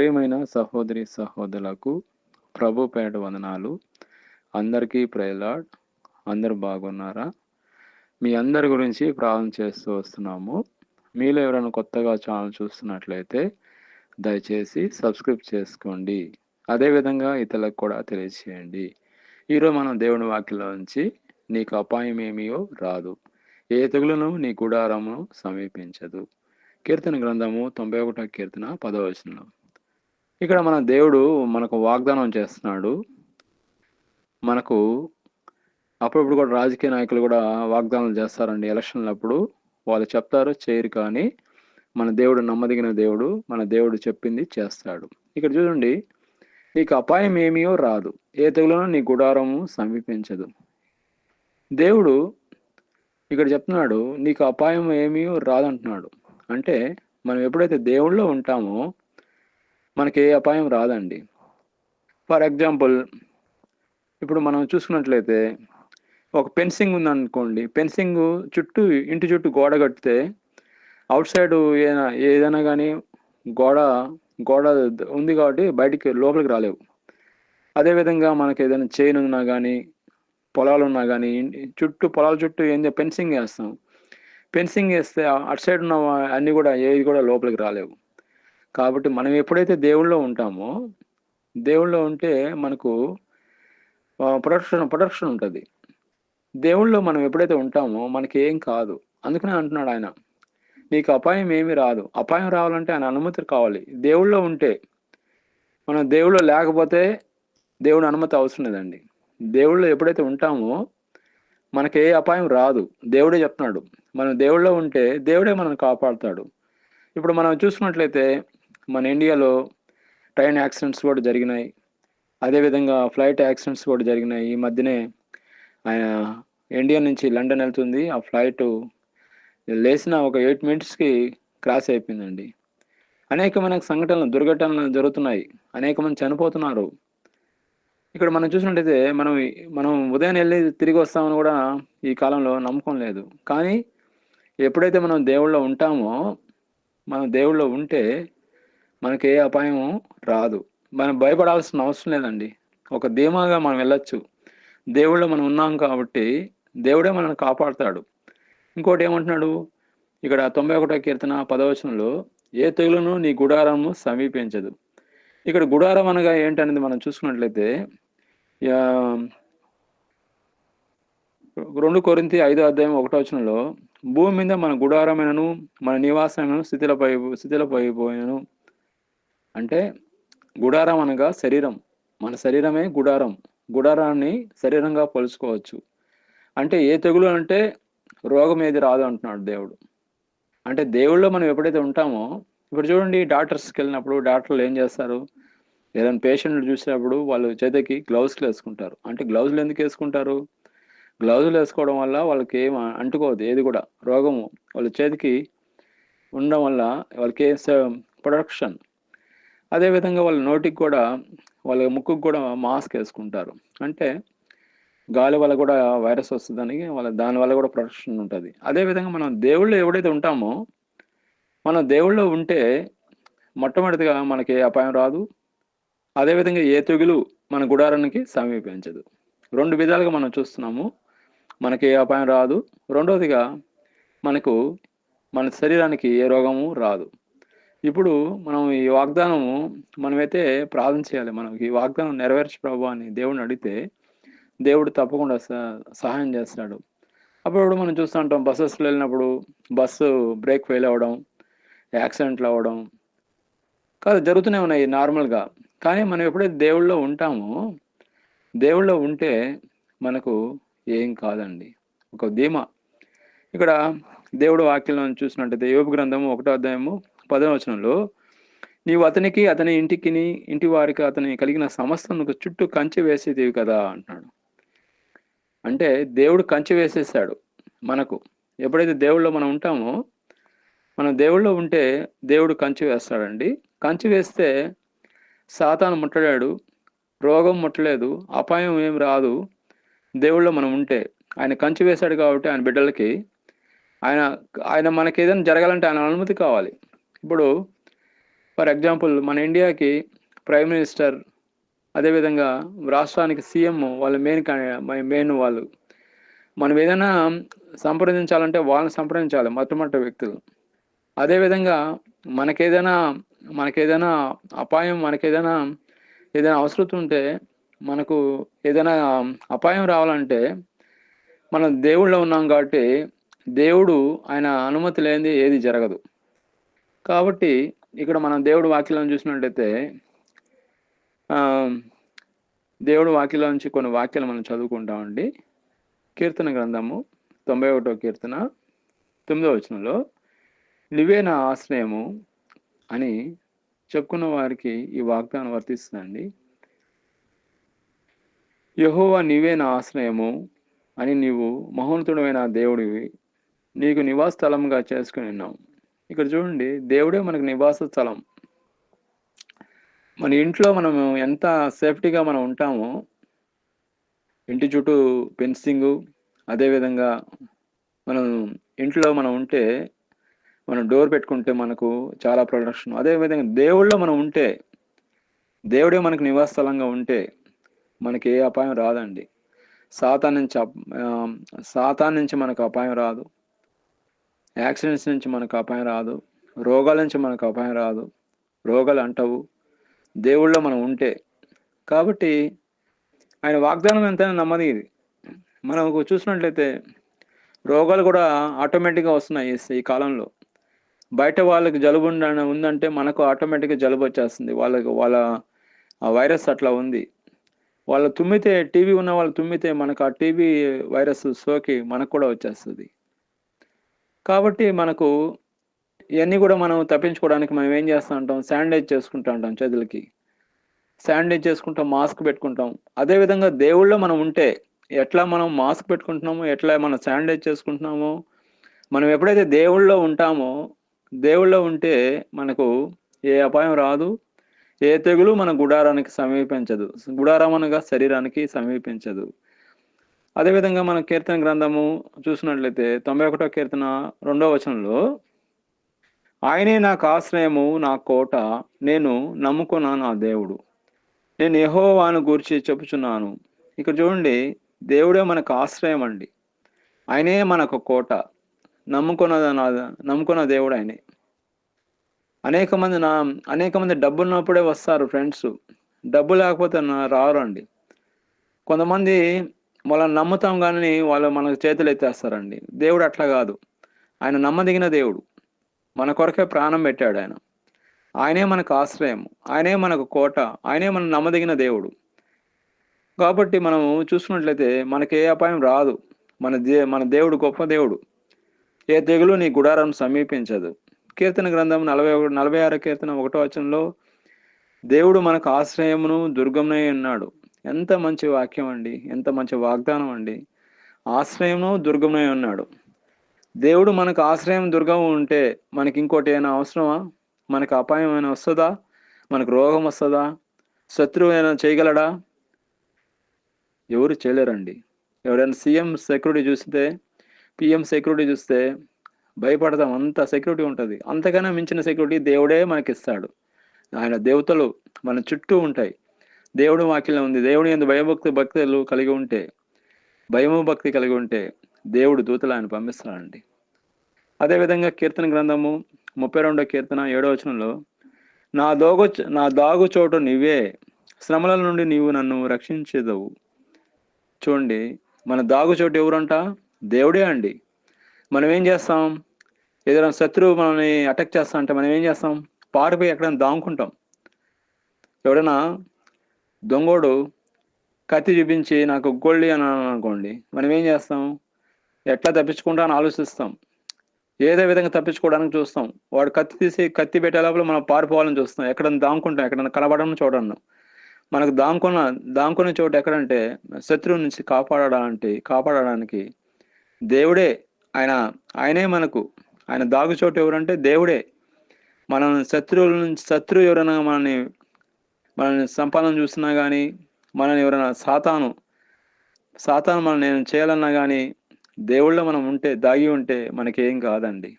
ప్రేమైన సహోదరి సహోదరులకు ప్రభు పేట వందనాలు. అందరికీ ప్రేలాడ్ అందరు బాగున్నారా? మీ అందరి గురించి ప్రార్థన చేస్తూ వస్తున్నాము. మీలో ఎవరైనా కొత్తగా ఛానల్ చూస్తున్నట్లయితే దయచేసి సబ్స్క్రైబ్ చేసుకోండి. అదేవిధంగా ఇతరులకు కూడా తెలియచేయండి. ఈరోజు మనం దేవుని వాక్యంలో నుంచి నీకు అపాయం ఏమీయో రాదు. ఏ తెగులను నీ గుడారము సమీపించదు. కీర్తన గ్రంథము తొంభై ఒకటో కీర్తన పదవచనం ఇక్కడ మన దేవుడు మనకు వాగ్దానం చేస్తున్నాడు. మనకు అప్పుడప్పుడు కూడా రాజకీయ నాయకులు కూడా వాగ్దానం చేస్తారండి ఎలక్షన్లప్పుడు. వాళ్ళు చెప్తారు చేయరు కానీ మన దేవుడు నమ్మదగిన దేవుడు మన దేవుడు చెప్పింది చేస్తాడు. ఇక్కడ చూడండి నీకు అపాయం ఏమీయో రాదు. ఏ తెగులను నీ గుడారము సమీపించదు. దేవుడు ఇక్కడ చెప్తున్నాడు నీకు అపాయం ఏమీ రాదంటున్నాడు. అంటే మనం ఎప్పుడైతే దేవుళ్ళో ఉంటామో మనకి ఏ అపాయం రాదండి. ఫర్ ఎగ్జాంపుల్ ఇప్పుడు మనం చూసుకున్నట్లయితే ఒక పెన్సింగ్ ఉందనుకోండి పెన్సింగ్ చుట్టూ ఇంటి చుట్టూ గోడ కడితే అవుట్ సైడ్ ఏదైనా ఏదైనా కానీ గోడ గోడ ఉంది కాబట్టి బయటికి లోపలికి రాలేవు. అదేవిధంగా మనకి ఏదైనా చైన్ ఉన్నా కానీ పొలాలు ఉన్నా కానీ చుట్టూ పొలాల చుట్టూ ఏం ఫెన్సింగ్ వేస్తాం. ఫెన్సింగ్ వేస్తే అటు సైడ్ ఉన్న అన్నీ కూడా ఏది కూడా లోపలికి రాలేవు. కాబట్టి మనం ఎప్పుడైతే దేవుళ్ళో ఉంటామో దేవుళ్ళో ఉంటే మనకు ప్రొడక్షన్ ప్రొడక్షన్ ఉంటుంది. దేవుళ్ళో మనం ఎప్పుడైతే ఉంటామో మనకి ఏం కాదు. అందుకనే అంటున్నాడు ఆయన నీకు అపాయం ఏమీ రాదు. అపాయం రావాలంటే ఆయన అనుమతి కావాలి. దేవుళ్ళో ఉంటే మనం దేవుళ్ళో లేకపోతే దేవుడి అనుమతి అవసరం లేదండి. దేవుళ్ళు ఎప్పుడైతే ఉంటామో మనకి ఏ అపాయం రాదు. దేవుడే చెప్తున్నాడు. మనం దేవుళ్ళో ఉంటే దేవుడే మనల్ని కాపాడుతాడు. ఇప్పుడు మనం చూసుకున్నట్లయితే మన ఇండియాలో ట్రైన్ యాక్సిడెంట్స్ కూడా జరిగినాయి. అదేవిధంగా ఫ్లైట్ యాక్సిడెంట్స్ కూడా జరిగినాయి. ఈ మధ్యనే ఆయన ఇండియా నుంచి లండన్ వెళ్తుంది. ఆ ఫ్లైట్ లేచిన ఒక ఎయిట్ మినిట్స్కి క్రాస్ అయిపోయిందండి. అనేకమైన సంఘటనలు దుర్ఘటనలు జరుగుతున్నాయి. అనేక మంది చనిపోతున్నారు. ఇక్కడ మనం చూసినట్టయితే మనం మనం ఉదయం వెళ్ళి తిరిగి వస్తామని కూడా ఈ కాలంలో నమ్మకం లేదు. కానీ ఎప్పుడైతే మనం దేవుళ్ళో ఉంటామో మనం దేవుళ్ళో ఉంటే మనకి ఏ అపాయం రాదు. మనం భయపడాల్సిన అవసరం లేదండి. ఒక ధీమాగా మనం వెళ్ళొచ్చు. దేవుళ్ళు మనం ఉన్నాం కాబట్టి దేవుడే మనల్ని కాపాడుతాడు. ఇంకోటి ఏమంటున్నాడు? ఇక్కడ తొంభై ఒకటో కీర్తన పదవచనంలో ఏ తెగులను నీ గుడారము సమీపించదు. ఇక్కడ గుడారం అనగా ఏంటనేది మనం చూసుకున్నట్లయితే రెండు కొరింతి ఐదో అధ్యాయం ఒకటో వచనంలో భూమి మీద మన గుడారమైనను మన నివాసమైనను స్థితిలపై స్థితిలపైపోయాను అంటే గుడారం అనగా శరీరం. మన శరీరమే గుడారం. గుడారాన్ని శరీరంగా పలుచుకోవచ్చు. అంటే ఏ తెగులు అంటే రోగం ఏది రాదు అంటున్నాడు దేవుడు. అంటే దేవుళ్ళో మనం ఎప్పుడైతే ఉంటామో ఇప్పుడు చూడండి డాక్టర్స్కి వెళ్ళినప్పుడు డాక్టర్లు ఏం చేస్తారు? ఏదైనా పేషెంట్లు చూసినప్పుడు వాళ్ళు చేతికి గ్లౌస్లు వేసుకుంటారు. అంటే గ్లౌజులు ఎందుకు వేసుకుంటారు? గ్లౌజులు వేసుకోవడం వల్ల వాళ్ళకి ఏం అంటుకోవద్దు ఏది కూడా. రోగము. వాళ్ళ చేతికి ఉండడం వల్ల వాళ్ళకి ప్రొడక్షన్. అదేవిధంగా వాళ్ళ నోటికి కూడా వాళ్ళ ముక్కుకు కూడా మాస్క్ వేసుకుంటారు. అంటే గాలి వల్ల కూడా వైరస్ వస్తుందని వాళ్ళ దానివల్ల కూడా ప్రొటెక్షన్ ఉంటుంది. అదేవిధంగా మనం దేవుళ్ళు ఎవడైతే ఉంటామో మనం దేవుళ్ళో ఉంటే మొట్టమొదటిగా మనకి ఏ అపాయం రాదు. అదేవిధంగా ఏ తెగులు మన గుడారానికి సమీపించదు. రెండు విధాలుగా మనం చూస్తున్నాము. మనకి ఏ అపాయం రాదు. రెండవదిగా మనకు మన శరీరానికి ఏ రోగము రాదు. ఇప్పుడు మనం ఈ వాగ్దానము మనమైతే ప్రార్థన చేయాలి. మనం ఈ వాగ్దానం నెరవేర్చు ప్రభు అని దేవుడిని అడిగితే దేవుడు తప్పకుండా సహాయం చేస్తాడు. అప్పుడు మనం చూస్తూ ఉంటాం బస్సెస్లో వెళ్ళినప్పుడు బస్సు బ్రేక్ ఫెయిల్ అవ్వడం యాక్సిడెంట్లు అవ్వడం. కాదు జరుగుతూనే ఉన్నాయి నార్మల్గా. కానీ మనం ఎప్పుడైతే దేవుళ్ళో ఉంటామో దేవుళ్ళో ఉంటే మనకు ఏం కాదండి. ఒక ధీమా. ఇక్కడ దేవుడు వాక్యంలో చూసినట్టయితే యోగ గ్రంథము ఒకటో అధ్యాయము పదవచనంలో నీవు అతనికి అతని ఇంటికి ఇంటి వారికి అతని కలిగిన సమస్తను చుట్టూ కంచె వేసేదేవి కదా అంటున్నాడు. అంటే దేవుడు కంచె వేసేసాడు మనకు. ఎప్పుడైతే దేవుళ్ళో మనం ఉంటామో మనం దేవుళ్ళో ఉంటే దేవుడు కంచె వేస్తాడండి. కంచె వేస్తే సాతాను ముట్టడాడు రోగం ముట్టలేదు అపాయం ఏం రాదు. దేవుళ్ళో మనం ఉంటే ఆయన కంచి వేశాడు కాబట్టి ఆయన బిడ్డలకి ఆయన ఆయన మనకి ఏదైనా జరగాలంటే ఆయన అనుమతి కావాలి. ఇప్పుడు ఫర్ ఎగ్జాంపుల్ మన ఇండియాకి ప్రైమ్ మినిస్టర్ అదేవిధంగా రాష్ట్రానికి సీఎం వాళ్ళ మెయిన్ మెయిన్ వాళ్ళు. మనం ఏదైనా సంప్రదించాలంటే వాళ్ళని సంప్రదించాలి మొట్టమొదటి వ్యక్తులు. అదేవిధంగా మనకేదైనా మనకేదైనా అపాయం మనకేదైనా ఏదైనా అవసరం ఉంటే మనకు ఏదైనా అపాయం రావాలంటే మనం దేవుళ్ళో ఉన్నాం కాబట్టి దేవుడు ఆయన అనుమతి లేనిది ఏది జరగదు. కాబట్టి ఇక్కడ మనం దేవుడు వాక్యాలను చూసినట్లయితే దేవుడు వాక్యాల నుంచి కొన్ని వాక్యాలు మనం చదువుకుంటామండి కీర్తన గ్రంథము తొంభై ఒకటో కీర్తన తొమ్మిదో వచనంలో నువ్వే నా ఆశ్రయము అని చెప్పుకున్న వారికి ఈ వాగ్దానం వర్తిస్తుందండి. యహోవా నీవే నా ఆశ్రయము అని నీవు మహోన్నతుడమైన దేవుడివి నీకు నివాస స్థలంగా చేసుకుని ఉన్నావు. ఇక్కడ చూడండి దేవుడే మనకు నివాస స్థలం. మన ఇంట్లో మనం ఎంత సేఫ్టీగా మనం ఉంటామో ఇంటి చుట్టూ ఫెన్సింగ్ అదేవిధంగా మనం ఇంట్లో మనం ఉంటే మనం డోర్ పెట్టుకుంటే మనకు చాలా ప్రొడక్షన్ అదేవిధంగా దేవుళ్ళో మనం ఉంటే దేవుడే మనకు నివాస స్థలంగా ఉంటే మనకి ఏ అపాయం రాదండి. సాతాన్ నుంచి అప్- సాతాన్ నుంచి మనకు అపాయం రాదు. యాక్సిడెంట్స్ నుంచి మనకు అపాయం రాదు. రోగాల నుంచి మనకు అపాయం రాదు. రోగాలు అంటవు. దేవుళ్ళో మనం ఉంటే. కాబట్టి ఆయన వాగ్దానం ఎంతైనా నమ్మది ఇది. మనకు చూసినట్లయితే రోగాలు కూడా ఆటోమేటిక్గా వస్తున్నాయి ఈ- కాలంలో. బయట వాళ్ళకి జలుబు ఉందంటే మనకు ఆటోమేటిక్గా జలుబు వచ్చేస్తుంది. వాళ్ళకి వాళ్ళ ఆ వైరస్ అట్లా ఉంది. వాళ్ళు తుమ్మితే టీవీ ఉన్న వాళ్ళు తుమ్మితే మనకు ఆ టీవీ వైరస్ సోకి మనకు కూడా వచ్చేస్తుంది. కాబట్టి మనకు ఇవన్నీ కూడా మనం తప్పించుకోవడానికి మనం ఏం చేస్తూ ఉంటాం? శానిటైజ్ చేసుకుంటూ ఉంటాం చేతులకి. శానిటైజ్ చేసుకుంటాం మాస్క్ పెట్టుకుంటాం. అదేవిధంగా దేవుళ్ళో మనం ఉంటే ఎట్లా మనం మాస్క్ పెట్టుకుంటున్నామో ఎట్లా మనం శానిటైజ్ చేసుకుంటున్నామో మనం ఎప్పుడైతే దేవుళ్ళో ఉంటామో దేవుళ్ళో ఉంటే మనకు ఏ అపాయం రాదు ఏ తెగులు మన గుడారానికి సమీపించదు. గుడారం అనగా శరీరానికి సమీపించదు. అదేవిధంగా మన కీర్తన గ్రంథము చూసినట్లయితే తొంభై ఒకటో కీర్తన రెండో వచనంలో ఆయనే నాకు ఆశ్రయము నా కోట నేను నమ్ముకున్నాను నా దేవుడు. నేను యహోవాను గూర్చి చెప్పుచున్నాను. ఇక్కడ చూడండి దేవుడే మనకు ఆశ్రయం అండి. ఆయనే మనకు కోట. నమ్ముకున్న నా- నమ్ముకున్న దేవుడు ఆయనే. అనేక మంది నా అనేక మంది డబ్బు ఉన్నప్పుడే వస్తారు ఫ్రెండ్స్. డబ్బు లేకపోతే నా- రారు అండి కొంతమంది వాళ్ళని నమ్ముతాం కానీ వాళ్ళు మనకు చేతులు ఎత్తేస్తారండి. దేవుడు అట్లా కాదు. ఆయన నమ్మదగిన దేవుడు. మన కొరకే ప్రాణం పెట్టాడు ఆయన. ఆయనే మనకు ఆశ్రయం ఆయనే మనకు కోట. ఆయనే మన నమ్మదగిన దేవుడు. కాబట్టి మనము చూసుకున్నట్లయితే మనకి ఏ అపాయం రాదు. మన దే మన దేవుడు గొప్ప దేవుడు. ఏ తెగులు నీ గుడారం సమీపించదు. కీర్తన గ్రంథం నలభై నలభై ఆరు కీర్తన ఒకటో వచనంలో దేవుడు మనకు ఆశ్రయమును దుర్గమునై ఉన్నాడు. ఎంత మంచి వాక్యం అండి ఎంత మంచి వాగ్దానం అండి. ఆశ్రయంలో దుర్గమునై ఉన్నాడు. దేవుడు మనకు ఆశ్రయం దుర్గం ఉంటే మనకి ఇంకోటి ఏమైనా అవసరమా? మనకు అపాయం ఏమైనా వస్తుందా? మనకు రోగం వస్తుందా? శత్రువు ఏమైనా చేయగలడా? ఎవరు చేయలేరండి. ఎవరైనా సీఎం సెక్యూరిటీ చూస్తే పిఎం సెక్యూరిటీ చూస్తే భయపడతాం. అంత సెక్యూరిటీ ఉంటుంది. అంతకన్నా మించిన సెక్యూరిటీ దేవుడే మనకి ఇస్తాడు ఆయన దేవతలు మన చుట్టూ ఉంటాయి. దేవుడు వాక్యంలో ఉంది. దేవుడు ఎందు భయభక్తి భక్తులు కలిగి ఉంటే భయము భక్తి కలిగి ఉంటే దేవుడు దూతలు ఆయన పంపిస్తాడండి అదేవిధంగా కీర్తన గ్రంథము ముప్పై రెండో కీర్తన ఏడో వచనంలో నా దోగు నా దాగు చోటు నీవే శ్రమల నుండి నీవు నన్ను రక్షించేదవు. చూడండి మన దాగు చోటు ఎవరంట? దేవుడే అండి. మనం ఏం చేస్తాం? ఏదైనా శత్రువు మనల్ని అటాక్ చేస్తా అంటే మనం ఏం చేస్తాం? పారిపోయి ఎక్కడైనా దాముకుంటాం. ఎవడైనా దొంగోడు కత్తి చూపించి నాకు గొళ్ళి అని అనుకోండి మనం ఏం చేస్తాం? ఎట్లా తప్పించుకుంటా అని ఆలోచిస్తాం. ఏదో విధంగా తప్పించుకోవడానికి చూస్తాం. వాడు కత్తి తీసి కత్తి పెట్టే లోపల మనం పారిపోవాలని చూస్తాం. ఎక్కడైనా దాముకుంటాం ఎక్కడైనా కనబడడం చూడండి మనకు దాముకున్న దాముకునే చోటు ఎక్కడంటే శత్రువు నుంచి కాపాడడానికి కాపాడడానికి దేవుడే ఆయన ఆయనే మనకు. ఆయన దాగు చోటు ఎవరంటే దేవుడే. మనం శత్రువుల నుంచి శత్రువు ఎవరైనా మనల్ని మనల్ని సంపాదన చూసినా కానీ మనల్ని ఎవరైనా సాతాను సాతాను మనం నేను చేయాలన్నా కానీ దేవుళ్ళ మనం ఉంటే దాగి ఉంటే మనకేం కాదండి.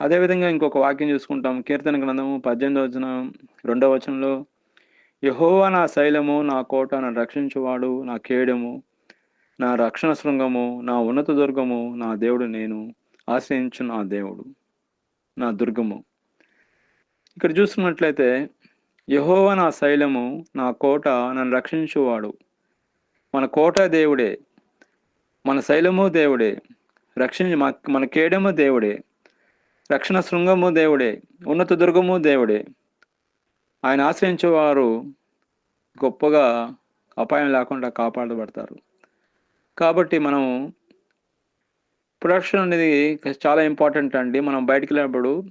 అదేవిధంగా ఇంకొక వాక్యం చూసుకుంటాం. కీర్తన గ్రంథము పద్దెనిమిది వచనం రెండవ వచనంలో యహోవా నా శైలము నా కోట నన్ను రక్షించువాడు నా కేడము నా రక్షణ శృంగము నా ఉన్నత దుర్గము నా దేవుడు నేను ఆశ్రయించు నా దేవుడు నా దుర్గము. ఇక్కడ చూసుకున్నట్లయితే యహోవ నా శైలము నా కోట నన్ను రక్షించువాడు. మన కోట దేవుడే మన శైలము దేవుడే రక్షించి మన- మన కేడము దేవుడే రక్షణ శృంగము దేవుడే ఉన్నత దుర్గము దేవుడే. ఆయన ఆశ్రయించేవారు గొప్పగా అపాయం లేకుండా కాపాడబడతారు. కాబట్టి మనం ప్రొడక్షన్ అనేది చాలా ఇంపార్టెంట్ అండి. మనం బయటికి వెళ్ళినప్పుడు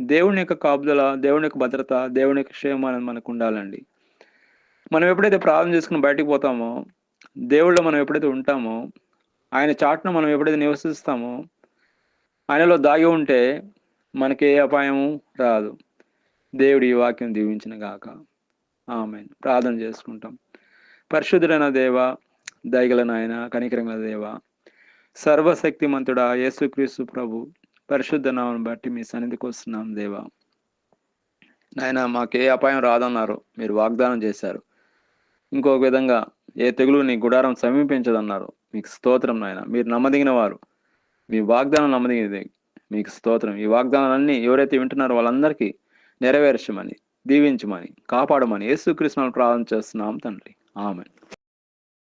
దేవుని యొక్క కాపుదల దేవుని యొక్క భద్రత దేవుని యొక్క క్షేమం అనేది మనకు ఉండాలండి. మనం ఎప్పుడైతే ప్రార్థన చేసుకుని బయటికి పోతామో దేవుళ్ళు మనం ఎప్పుడైతే ఉంటామో ఆయన చాటును మనం ఎప్పుడైతే నివసిస్తామో ఆయనలో దాగి ఉంటే మనకి ఏ అపాయము రాదు. దేవుడు ఈ వాక్యం దీవించిన గాక. ఆమె ప్రార్థన చేసుకుంటాం. పరిశుద్ధుడైన దేవ దయగల నాయన కనికరంగల దేవ సర్వశక్తిమంతుడా యేసుక్రీస్తు ప్రభు పరిశుద్ధ నామను బట్టి మీ సన్నిధికి వస్తున్నాం దేవా. నాయన మాకు ఏ అపాయం రాదన్నారు మీరు వాగ్దానం చేశారు. ఇంకొక విధంగా ఏ తెగులు నీ గుడారం సమీపించదన్నారు. మీకు స్తోత్రం నాయన మీరు నమ్మదగిన వారు. మీ వాగ్దానం నమ్మదగినది. మీకు స్తోత్రం. ఈ వాగ్దానాలన్నీ ఎవరైతే వింటున్నారో వాళ్ళందరికీ నెరవేర్చమని దీవించమని కాపాడమని యేసుకృష్ణను ప్రార్థన చేస్తున్నాం తండ్రి. ఆమె